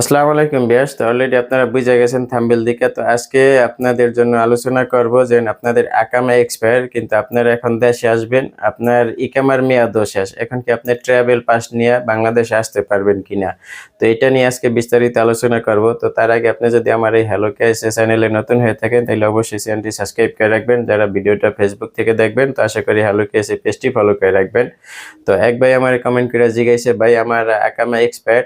আসসালামু আলাইকুম বিয়াস। তো অলরেডি আপনারা বুঝে গেছেন থাম্বেল দিকে। তো আজকে আপনাদের জন্য আলোচনা করব যে আপনাদের আকামা এক্সপায়ার কিন্তু আপনারা এখন দেশে আসবেন। আপনার ইকামার মেয়াদও শেষ। এখন কি আপনি ট্রাভেল পাস নিয়ে বাংলাদেশে আসতে পারবেন কিনা? তো এটা নিয়ে আজকে বিস্তারিত আলোচনা করব। তো তার আগে আপনি যদি আমার এই হ্যালো কেস চ্যানেলে নতুন হয়ে থাকেন, তাহলে অবশ্যই চ্যানেলটি সাবস্ক্রাইব করে রাখবেন। যারা ভিডিওটা ফেসবুক থেকে দেখবেন, তো আশা করি হ্যালো কেস এই পেজটি ফলো করে রাখবেন। তো এক ভাই আমার কমেন্ট করে জিজ্ঞাসা, ভাই, আমার আকামা এক্সপায়ার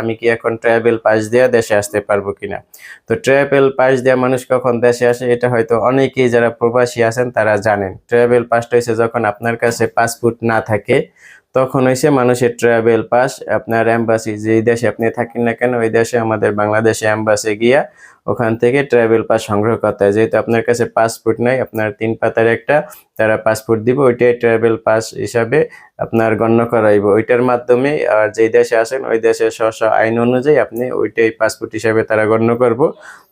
আমি কি এখন ট্রাভেল পাস দিয়ে দেশে আসতে পারব কিনা? তো ট্রাভেল পাস দেওয়া মানুষ কখন দেশে আসে, এটা হয়তো অনেকেই যারা প্রবাসী আছেন তারা জানেন। ট্রাভেল পাসটা হয়েছে যখন আপনার কাছে পাসপোর্ট না থাকে, তখন হয়েছে মানুষের ট্রাভেল পাস আপনার অ্যাম্বাসি যেই দেশে আপনি থাকেন না কেন, ওই দেশে, আমাদের বাংলাদেশে অ্যাম্বাসি গিয়া ওখান থেকে ট্রাভেল পাস সংগ্রহ করতে হয়। যেহেতু আপনার কাছে পাসপোর্ট নাই, আপনার তিন পাতার একটা, তারা পাসপোর্ট দিব, ওইটাই ট্রাভেল পাস হিসাবে আপনার গণ্য করাইব। ওইটার মাধ্যমে, আর যেই দেশে আসেন ওই দেশের স্ব স্ব আইন অনুযায়ী আপনি ওইটাই পাসপোর্ট হিসাবে তারা গণ্য করব।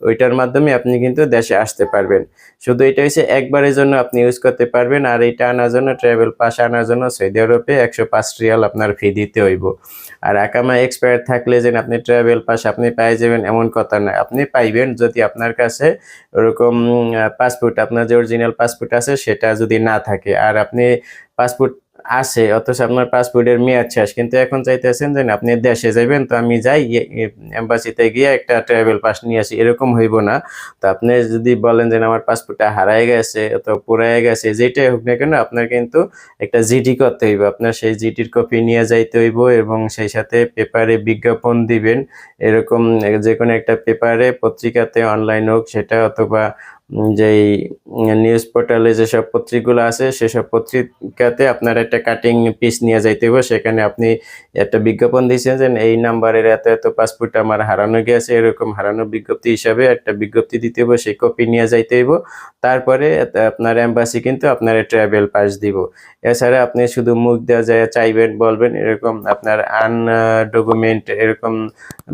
ওইটার মাধ্যমে আপনি কিন্তু দেশে আসতে পারবেন। শুধু এটা হচ্ছে একবারের জন্য আপনি ইউজ করতে পারবেন, আর এটা আনার জন্য ট্রাভেল পাস আনার জন্য সৌদি আরবে একশো পাঁচ রিয়াল আপনার ফি দিতে হইব। আর আকামা এক্সপায়ার থাকলে যেন আপনি ট্রাভেল পাস আপনি পাই যাবেন, এমন কথা নয়। আপনি পাইবেন যদি আপনার কাছে ওরকম পাসপোর্ট আপনার যে অরিজিনাল পাসপোর্ট আছে সেটা যদি না থাকে। আর আপনি পাসপোর্ট আছে, অথচ আপনার পাসপোর্টের মেয়াদ শেষ। কিন্তু এখন চাইতেছেন যে আপনি দেশে যাবেন তো আমি যাই এম্বাসিতে গিয়ে একটা ট্রাভেল পাস নিয়ে আসি, এরকম হইব না। তো আপনি যদি বলেন যে আমার পাসপোর্টটা হারায় গেছে, অথবা পুরায় গেছে, যেটাই হোক না কেন, আপনার কিন্তু একটা জিডি করতে হইব। আপনার সেই জিডির কপি নিয়ে যাইতে হইব এবং সেই সাথে পেপারে বিজ্ঞাপন দিবেন। এরকম যে কোনো একটা পেপারে পত্রিকাতে অনলাইন হোক, সেটা অথবা যেই নিউজ পোর্টালে যেসব পত্রিকাগুলো আছে, সেসব পত্রিকাতে আপনার একটা কাটিং পিস নিয়ে যাইতে হবে সেখানে আপনি একটা বিজ্ঞাপন দিয়েছেন যে, এই নাম্বারের এত এত পাসপোর্ট আমার হারানো গেছে। এরকম হারানো বিজ্ঞপ্তি হিসাবে একটা বিজ্ঞপ্তি দিতে হবে সেই কপি নিয়ে যাইতে হইব। তারপরে আপনার এম্বাসি কিন্তু আপনার ট্রাভেল পাস দিব। এছাড়া আপনি শুধু মুখ দেওয়া যায় চাইবেন, বলবেন, এরকম আপনার আন ডকুমেন্ট এরকম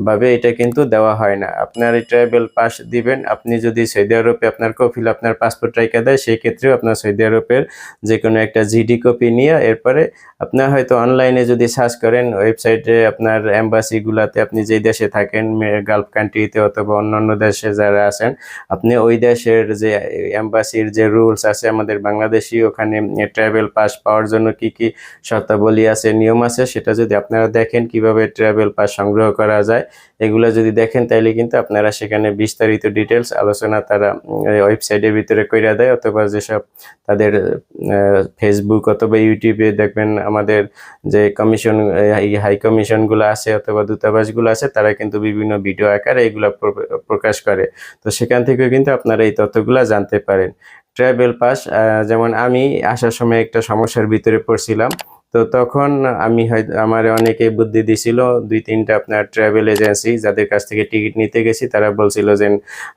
ভাবে এটা কিন্তু দেওয়া হয় না। আপনার ট্রাভেল পাস দিবেন। আপনি যদি সৌদি আরবে আপনার কপিল আপনার পাসপোর্ট রেখে দেয় সেই ক্ষেত্রেও আপনার সৌদি আরবের যে কোনো একটা জিডি কপি নিয়ে এরপরে আপনার হয়তো অনলাইনে যদি সার্চ করেন ওয়েবসাইটে আপনার এম্বাসিগুলাতে আপনি যেই দেশে থাকেন গালফ কান্ট্রিতে অথবা অন্যান্য দেশে যারা আছেন, আপনি ওই দেশের যে এম্বাসির যে রুলস আছে, আমাদের বাংলাদেশি ওখানে ট্রাভেল পাস পাওয়ার জন্য কি কি শর্তাবলী আছে, নিয়ম আছে, সেটা যদি আপনারা দেখেন কীভাবে ট্রাভেল পাস সংগ্রহ করা যায়, এগুলো যদি দেখেন তাইলে কিন্তু আপনারা সেখানে বিস্তারিত ডিটেলস আলোচনা তারা ওয়েবসাইটের ভিতরে কইরা দেয়, অথবা যেসব তাদের ফেসবুক অথবা ইউটিউবে দেখবেন আমাদের যে কমিশন হাই কমিশনগুলো আছে অথবা দূতাবাসগুলো আছে, তারা কিন্তু বিভিন্ন ভিডিও আকারে এগুলো প্র- প্রকাশ করে। তো সেখান থেকেও কিন্তু আপনারা এই তথ্যগুলো জানতে পারেন। ট্রাভেল পাস যেমন আমি আসার সময় একটা সমস্যার ভিতরে পড়ছিলাম। তো তখন আমি হয়তো আমার অনেকে বুদ্ধি দিছিল, দুই তিনটা আপনার ট্রাভেল এজেন্সি যাদের কাছ থেকে টিকিট নিতে গেছি, তারা বলছিল যে,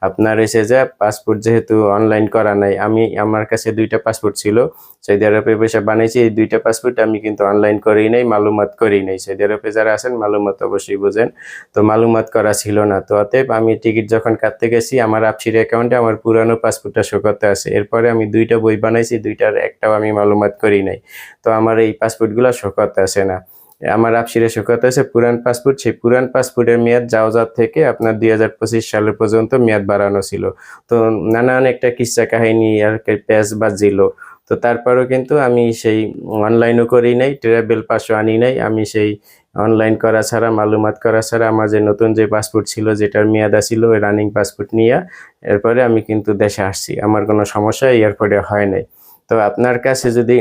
আপনার এসে যা পাসপোর্ট যেহেতু অনলাইন করা নাই, আমি আমার কাছে দুইটা পাসপোর্ট ছিল সৌদি আরবে পয়সা বানিয়েছি এই দুইটা পাসপোর্ট আমি কিন্তু অনলাইন করেই নাই, মালুমাত করেই নাই। সৌদি আরবে যারা আছেন, মালুমাত অবশ্যই বোঝেন, তো মালুমাত করা ছিল না। তো অতএব আমি টিকিট যখন কাটতে গেছি, আমার আপসির অ্যাকাউন্টে আমার পুরানো পাসপোর্টটা শো করতে আছে। এরপরে আমি দুইটা বই বানাইছি, দুইটার একটাও আমি মালুমাত করি নাই। তো আমার এই পাসপোর্টগুলো শো করতে আসে না। আমার আপসিরে শো করতে আছে, পুরান পাসপোর্ট, সেই পুরান পাসপোর্টের মেয়াদ যাও যাওয়ার থেকে আপনার দুই হাজার পঁচিশ সালের পর্যন্ত মেয়াদ বাড়ানো ছিল। তো নানান একটা কিস্সা কাহিনী আর প্যাচ বাজছিল তো তারপরেও কিন্তু আমি সেই অনলাইনও করি নাই ট্রাভেল পাসও আনি নাই। আমি সেই অনলাইন করা ছাড়া, মালুমাত করা ছাড়া আমার যে নতুন যে পাসপোর্ট ছিল, যেটার মেয়াদ ছিল ওই রানিং পাসপোর্ট নিয়ে এরপরে আমি কিন্তু দেশে আসছি। আমার কোনো সমস্যা এয়ারপোর্টে হয় নাই। তো আপনার কাছে যদি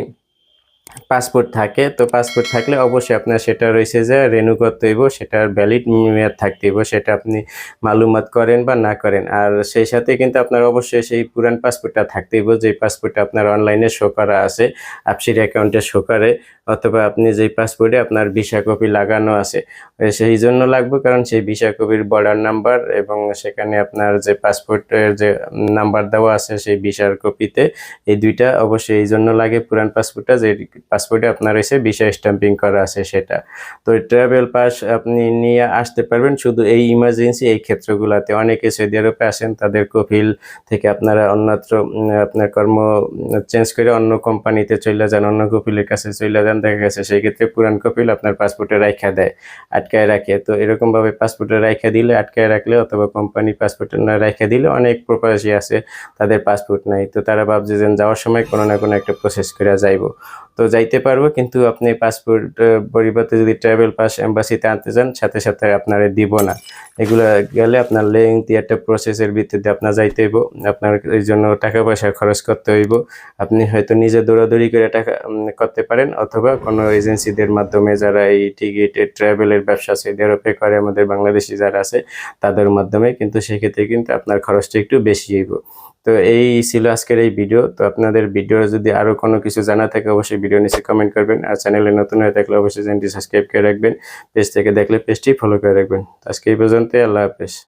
পাসপোর্ট থাকে, তো পাসপোর্ট থাকলে অবশ্যই আপনার সেটা রয়েছে যে রেনু করতে হইব, সেটার ভ্যালিড মেয়াদ থাকতে হইব, সেটা আপনি মালুমাত করেন বা না করেন। আর সেই সাথে কিন্তু আপনার অবশ্যই সেই পুরান পাসপোর্টটা থাকতে হইব যে পাসপোর্টটা আপনার অনলাইনে শো করা আছে, আপসির অ্যাকাউন্টে শো করে, অথবা আপনি যেই পাসপোর্টে আপনার ভিসা কপি লাগানো আছে সেই জন্য লাগবে, কারণ সেই ভিসা কপির বর্ডার নাম্বার এবং সেখানে আপনার যে পাসপোর্টের যে নাম্বার দেওয়া আছে সেই ভিসার কপিতে এই দুইটা অবশ্যই এই জন্য লাগে পুরান পাসপোর্টটা, যে পাসপোর্টে আপনার এসে ভিসা স্ট্যাম্পিং করা আছে সেটা। তো ট্রাভেল পাস আপনি নিয়ে আসতে পারবেন, শুধু এই ইমার্জেন্সি এই ক্ষেত্রগুলোতে। অনেকে সৌদি আরবে আসেন তাদের কফিল থেকে আপনারা অন্যত্র আপনার কর্ম চেঞ্জ করে অন্য কোম্পানিতে চলে যান, অন্য কপিলের কাছে চলে যান, দেখা গেছে সেই ক্ষেত্রে পুরান কপিল আপনার পাসপোর্টে রাখা দেয়, আটকায় রাখে। তো এরকমভাবে পাসপোর্টে রাখা দিলে, আটকায় রাখলে অথবা কোম্পানি পাসপোর্টে না রাখা দিলে অনেক প্রবাসী আছে, তাদের পাসপোর্ট নাই। তো তারা ভাবছে যে যাওয়ার সময় কোনো না কোনো একটা প্রসেস করে যাইবো। তো যাইতে পারব, কিন্তু আপনি পাসপোর্ট পরিবর্তে যদি ট্রাভেল পাস এম্বাসিতে আনতে চান সাথে সাথে আপনারা দিব না। এগুলো গেলে আপনার লেংথি একটা প্রসেসের ভিত্তিতে আপনার যাইতে হইব। আপনার এই জন্য টাকা পয়সা খরচ করতে হইব। আপনি হয়তো নিজে দৌড়াদৌড়ি করে টাকা করতে পারেন, অথবা কোনো এজেন্সিদের মাধ্যমে যারা এই টিকিট ট্রাভেলের ব্যবসা সৌদি আরবে করে আমাদের বাংলাদেশি যারা আছে, তাদের মাধ্যমে কিন্তু সেক্ষেত্রে কিন্তু আপনার খরচটা একটু বেশি হইব। তো এই ছিল আজকের এই ভিডিও তো আপনাদের ভিডিও যদি আরও কোনো কিছু জানা থাকে, অবশ্যই ভিডিও নিচে কমেন্ট করবেন। আর চ্যানেলে নতুন হয়ে থাকলে অবশ্যই চ্যানেলটি সাবস্ক্রাইব করে রাখবেন। পেজ থেকে দেখলে পেজটি ফলো করে রাখবেন। আজকে এই পর্যন্তই, আল্লাহ হাফেজ।